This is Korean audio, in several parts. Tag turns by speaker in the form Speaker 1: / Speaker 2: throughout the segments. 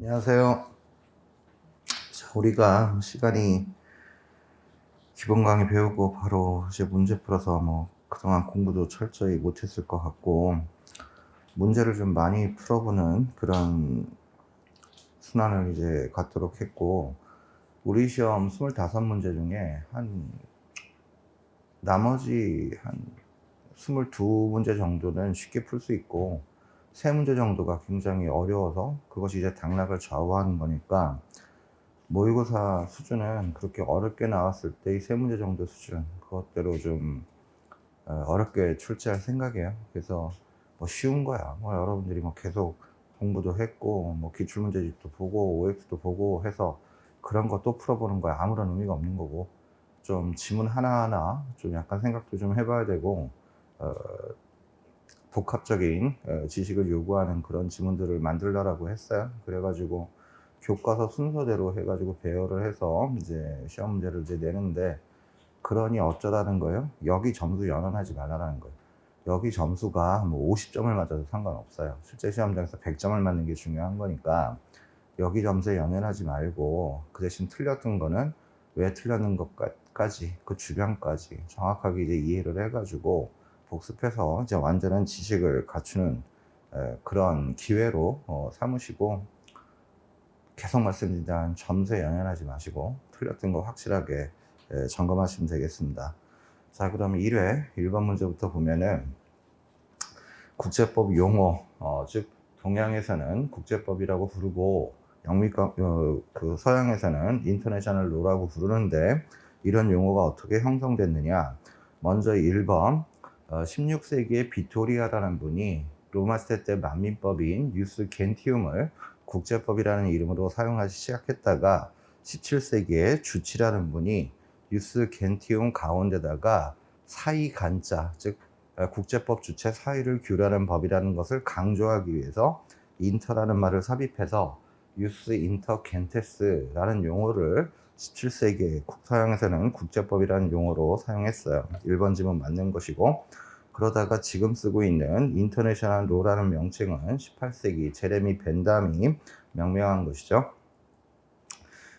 Speaker 1: 안녕하세요. 자, 우리가 시간이 기본 강의 배우고 바로 이제 문제 풀어서 뭐 그동안 공부도 철저히 못했을 것 같고 문제를 좀 많이 풀어보는 그런 순환을 이제 갖도록 했고 우리 시험 25문제 중에 한 나머지 한 22문제 정도는 쉽게 풀 수 있고 세 문제 정도가 굉장히 어려워서 그것이 이제 당락을 좌우하는 거니까 모의고사 수준은 그렇게 어렵게 나왔을 때 이 세 문제 정도 수준 그것대로 좀 어, 어렵게 출제할 생각이에요. 그래서 뭐 쉬운 거야. 뭐 여러분들이 뭐 계속 공부도 했고 뭐 기출 문제집도 보고 OX도 보고 해서 그런 거 또 풀어보는 거야. 아무런 의미가 없는 거고 좀 지문 하나하나 좀 약간 생각도 좀 해봐야 되고 어, 복합적인 어, 지식을 요구하는 그런 지문들을 만들라고 했어요. 그래가지고 교과서 순서대로 해가지고 배열을 해서 이제 시험 문제를 이제 내는데 그러니 어쩌라는 거예요? 여기 점수 연연하지 말라는 거예요. 여기 점수가 뭐 50점을 맞아도 상관없어요. 실제 시험장에서 100점을 맞는 게 중요한 거니까 여기 점수에 연연하지 말고 그 대신 틀렸던 거는 왜 틀렸는 것까지 그 주변까지 정확하게 이제 이해를 해가지고 복습해서 이제 완전한 지식을 갖추는 에, 그런 기회로 어, 삼으시고 계속 말씀드리지만 점수에 연연하지 마시고 틀렸던 거 확실하게 에, 점검하시면 되겠습니다. 자, 그러면 1회 1번 문제부터 보면은 국제법 용어, 어, 즉 동양에서는 국제법이라고 부르고 영미권 어, 그 서양에서는 인터내셔널 로라고 부르는데 이런 용어가 어떻게 형성됐느냐? 먼저 1번 어, 16세기에 비토리아라는 분이 로마 시대 때 만민법인 유스 겐티움을 국제법이라는 이름으로 사용하기 시작했다가 17세기에 주치라는 분이 유스 겐티움 가운데다가 사이 간자 즉 어, 국제법 주체 사이를 규라는 법이라는 것을 강조하기 위해서 인터라는 말을 삽입해서 유스 인터 겐테스라는 용어를 17세기 서양에서는 국제법이라는 용어로 사용했어요. 1번 지문 맞는 것이고 그러다가 지금 쓰고 있는 인터내셔널 로라는 명칭은 18세기 제레미 벤담이 명명한 것이죠.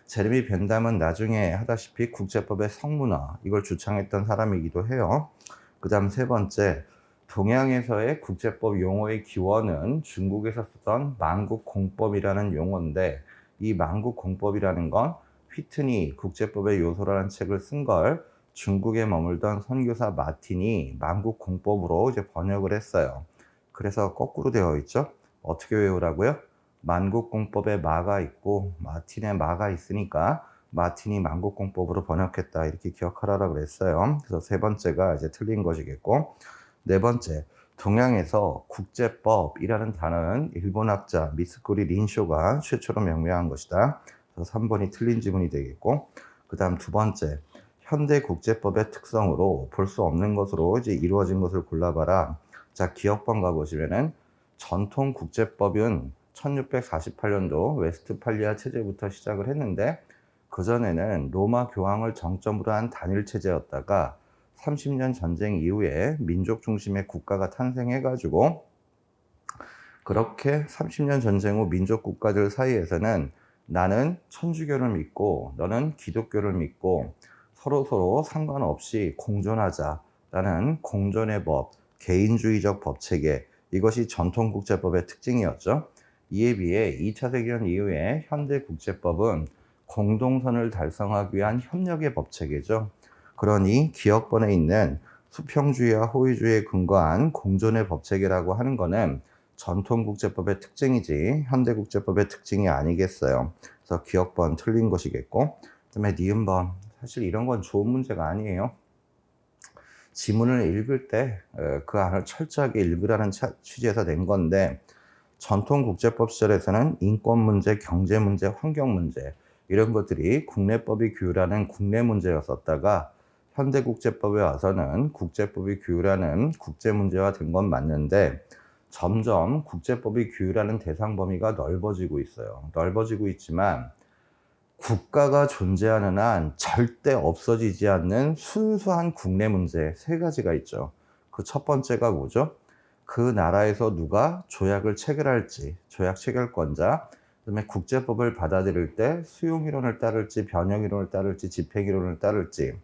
Speaker 1: 제레미 벤담은 나중에 하다시피 국제법의 성문화 이걸 주창했던 사람이기도 해요. 그 다음 세 번째 동양에서의 국제법 용어의 기원은 중국에서 쓰던 만국공법이라는 용어인데 이 만국공법이라는 건 휘트니 국제법의 요소라는 책을 쓴걸 중국에 머물던 선교사 마틴이 만국 공법으로 이제 번역을 했어요. 그래서 거꾸로 되어 있죠. 어떻게 외우라고요? 만국 공법에 마가 있고 마틴의 마가 있으니까 마틴이 만국 공법으로 번역했다 이렇게 기억하라고 그랬어요. 그래서 세 번째가 이제 틀린 것이겠고 네 번째 동양에서 국제법이라는 단어는 일본학자 미스코리 린쇼가 최초로 명명한 것이다. 그래서 3번이 틀린 지문이 되겠고 그 다음 두 번째 현대 국제법의 특성으로 볼 수 없는 것으로 이제 이루어진 것을 골라봐라. 자 기억번 가보시면은 전통 국제법은 1648년도 웨스트팔리아 체제부터 시작을 했는데 그전에는 로마 교황을 정점으로 한 단일 체제였다가 30년 전쟁 이후에 민족 중심의 국가가 탄생해가지고 그렇게 30년 전쟁 후 민족 국가들 사이에서는 나는 천주교를 믿고 너는 기독교를 믿고 서로 서로 상관없이 공존하자라는 공존의 법, 개인주의적 법 체계 이것이 전통 국제법의 특징이었죠. 이에 비해 2차 세계전 이후에 현대 국제법은 공동선을 달성하기 위한 협력의 법 체계죠. 그러니 기업번에 있는 수평주의와 호의주의에 근거한 공존의 법 체계라고 하는 것은 전통 국제법의 특징이지 현대 국제법의 특징이 아니겠어요. 그래서 기억번 틀린 것이겠고, 그 다음에 니은번 사실 이런 건 좋은 문제가 아니에요. 지문을 읽을 때 그 안을 철저하게 읽으라는 취지에서 낸 건데 전통 국제법 시절에서는 인권 문제, 경제 문제, 환경 문제 이런 것들이 국내법이 규율하는 국내 문제였었다가 현대 국제법에 와서는 국제법이 규율하는 국제 문제화 된 건 맞는데 점점 국제법이 규율하는 대상 범위가 넓어지고 있어요. 넓어지고 있지만 국가가 존재하는 한 절대 없어지지 않는 순수한 국내 문제 세 가지가 있죠. 그 첫 번째가 뭐죠? 그 나라에서 누가 조약을 체결할지, 조약 체결권자, 그다음에 국제법을 받아들일 때 수용 이론을 따를지 변형 이론을 따를지 집행 이론을 따를지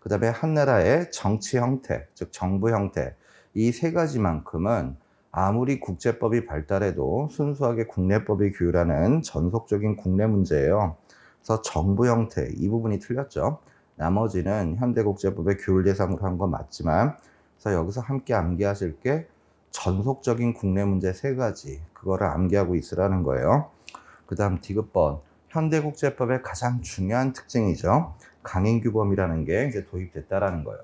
Speaker 1: 그다음에 한 나라의 정치 형태, 즉 정부 형태 이 세 가지만큼은 아무리 국제법이 발달해도 순수하게 국내법이 규율하는 전속적인 국내 문제예요. 그래서 정부 형태 이 부분이 틀렸죠. 나머지는 현대국제법의 규율 대상으로 한 건 맞지만 그래서 여기서 함께 암기하실 게 전속적인 국내 문제 세 가지 그거를 암기하고 있으라는 거예요. 그 다음 디귿번 현대국제법의 가장 중요한 특징이죠. 강행규범이라는 게 이제 도입됐다라는 거예요.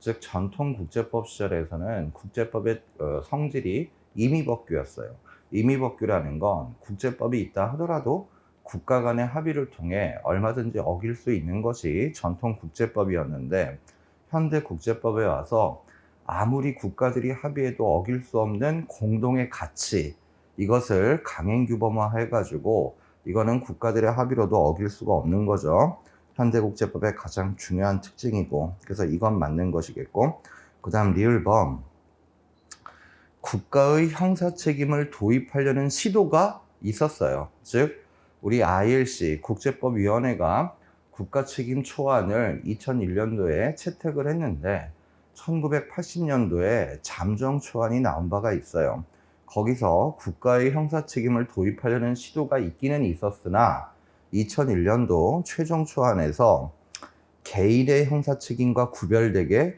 Speaker 1: 즉 전통 국제법 시절에서는 국제법의 어, 성질이 임의법규였어요. 임의법규라는 건 국제법이 있다 하더라도 국가 간의 합의를 통해 얼마든지 어길 수 있는 것이 전통 국제법이었는데 현대 국제법에 와서 아무리 국가들이 합의해도 어길 수 없는 공동의 가치 이것을 강행 규범화 해가지고 이거는 국가들의 합의로도 어길 수가 없는 거죠. 현대 국제법의 가장 중요한 특징이고 그래서 이건 맞는 것이겠고 그 다음 리을범 국가의 형사 책임을 도입하려는 시도가 있었어요. 즉 우리 ILC 국제법위원회가 국가 책임 초안을 2001년도에 채택을 했는데 1980년도에 잠정 초안이 나온 바가 있어요. 거기서 국가의 형사 책임을 도입하려는 시도가 있기는 있었으나 2001년도 최종 초안에서 개인의 형사 책임과 구별되게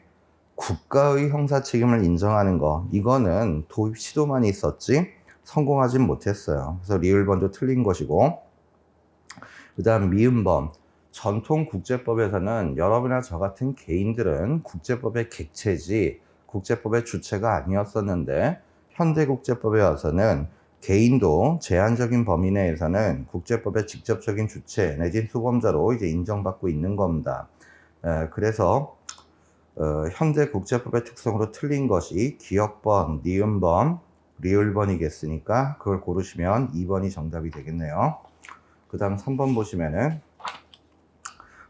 Speaker 1: 국가의 형사 책임을 인정하는 거 이거는 도입 시도만 있었지 성공하진 못했어요. 그래서 리을번도 틀린 것이고 그 다음 미음범 전통 국제법에서는 여러분이나 저 같은 개인들은 국제법의 객체지 국제법의 주체가 아니었었는데 현대 국제법에 와서는 개인도 제한적인 범위 내에서는 국제법의 직접적인 주체 내지 수범자로 이제 인정받고 있는 겁니다. 에, 그래서 어, 현대 국제법의 특성으로 틀린 것이 기억번, 니은번, 리을번이겠으니까 그걸 고르시면 2번이 정답이 되겠네요. 그 다음 3번 보시면은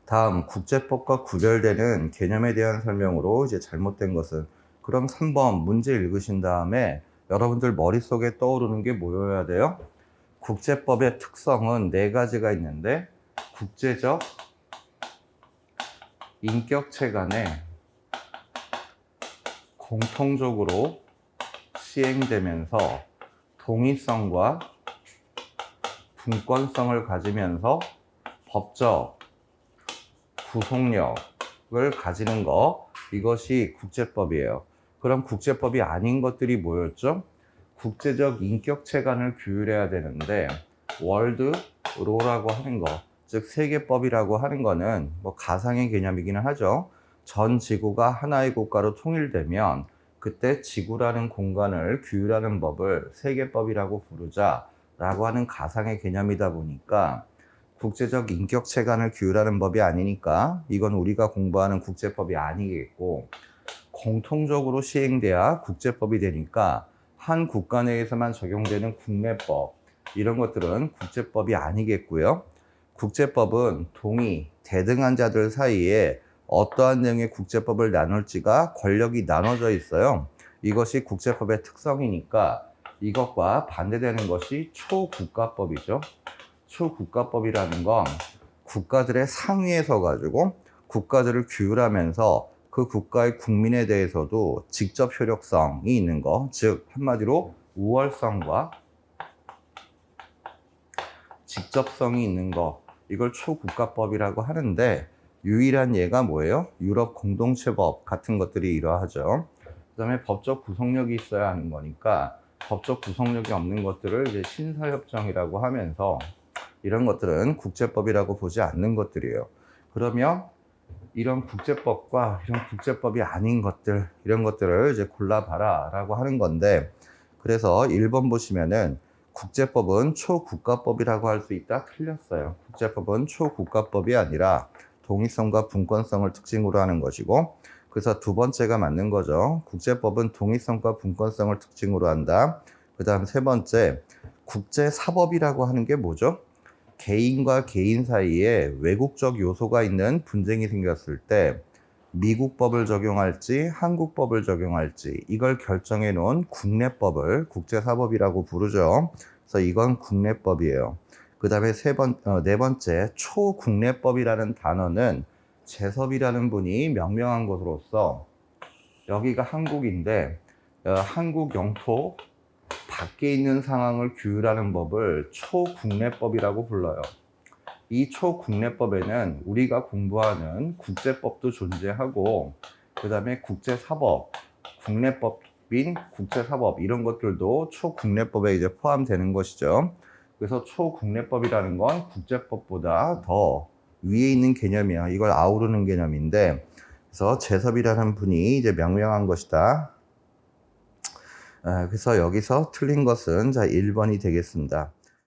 Speaker 1: 다음 국제법과 구별되는 개념에 대한 설명으로 이제 잘못된 것은 그럼 3번 문제 읽으신 다음에 여러분들 머릿속에 떠오르는 게 뭐여야 돼요? 국제법의 특성은 네 가지가 있는데 국제적 인격체 간에 공통적으로 시행되면서 동의성과 분권성을 가지면서 법적 구속력을 가지는 거 이것이 국제법이에요. 그럼 국제법이 아닌 것들이 뭐였죠? 국제적 인격체관을 규율해야 되는데 월드 로라고 하는 거, 즉 세계법이라고 하는 거는 뭐 가상의 개념이기는 하죠. 전 지구가 하나의 국가로 통일되면 그때 지구라는 공간을 규율하는 법을 세계법이라고 부르자 라고 하는 가상의 개념이다 보니까 국제적 인격체관을 규율하는 법이 아니니까 이건 우리가 공부하는 국제법이 아니겠고 공통적으로 시행돼야 국제법이 되니까 한 국가 내에서만 적용되는 국내법 이런 것들은 국제법이 아니겠고요. 국제법은 동의, 대등한 자들 사이에 어떠한 내용의 국제법을 나눌지가 권력이 나눠져 있어요. 이것이 국제법의 특성이니까 이것과 반대되는 것이 초국가법이죠. 초국가법이라는 건 국가들의 상위에 서 가지고 국가들을 규율하면서 그 국가의 국민에 대해서도 직접 효력성이 있는 거, 즉 한마디로 우월성과 직접성이 있는 거, 이걸 초국가법이라고 하는데 유일한 예가 뭐예요? 유럽 공동체법 같은 것들이 이러하죠. 그 다음에 법적 구속력이 있어야 하는 거니까 법적 구속력이 없는 것들을 이제 신사협정이라고 하면서 이런 것들은 국제법이라고 보지 않는 것들이에요. 그러면 이런 국제법과 이런 국제법이 아닌 것들 이런 것들을 이제 골라봐라 라고 하는 건데 그래서 1번 보시면은 국제법은 초국가법이라고 할 수 있다 틀렸어요 국제법은 초국가법이 아니라 동의성과 분권성을 특징으로 하는 것이고 그래서 두 번째가 맞는 거죠 국제법은 동의성과 분권성을 특징으로 한다 그 다음 세 번째 국제사법이라고 하는 게 뭐죠? 개인과 개인 사이에 왜곡적 요소가 있는 분쟁이 생겼을 때 미국 법을 적용할지 한국 법을 적용할지 이걸 결정해 놓은 국내법을 국제사법이라고 부르죠. 그래서 이건 국내법이에요. 그 다음에 세 번, 어, 네 번째, 초국내법이라는 단어는 재섭이라는 분이 명명한 것으로서 여기가 한국인데 어, 한국 영토 밖에 있는 상황을 규율하는 법을 초국내법이라고 불러요. 이 초국내법에는 우리가 공부하는 국제법도 존재하고 그 다음에 국제사법, 국내법인 국제사법 이런 것들도 초국내법에 이제 포함되는 것이죠. 그래서 초국내법이라는 건 국제법보다 더 위에 있는 개념이야. 이걸 아우르는 개념인데, 그래서 재섭이라는 분이 이제 명명한 것이다. 아, 그래서 여기서 틀린 것은 자 1번이 되겠습니다.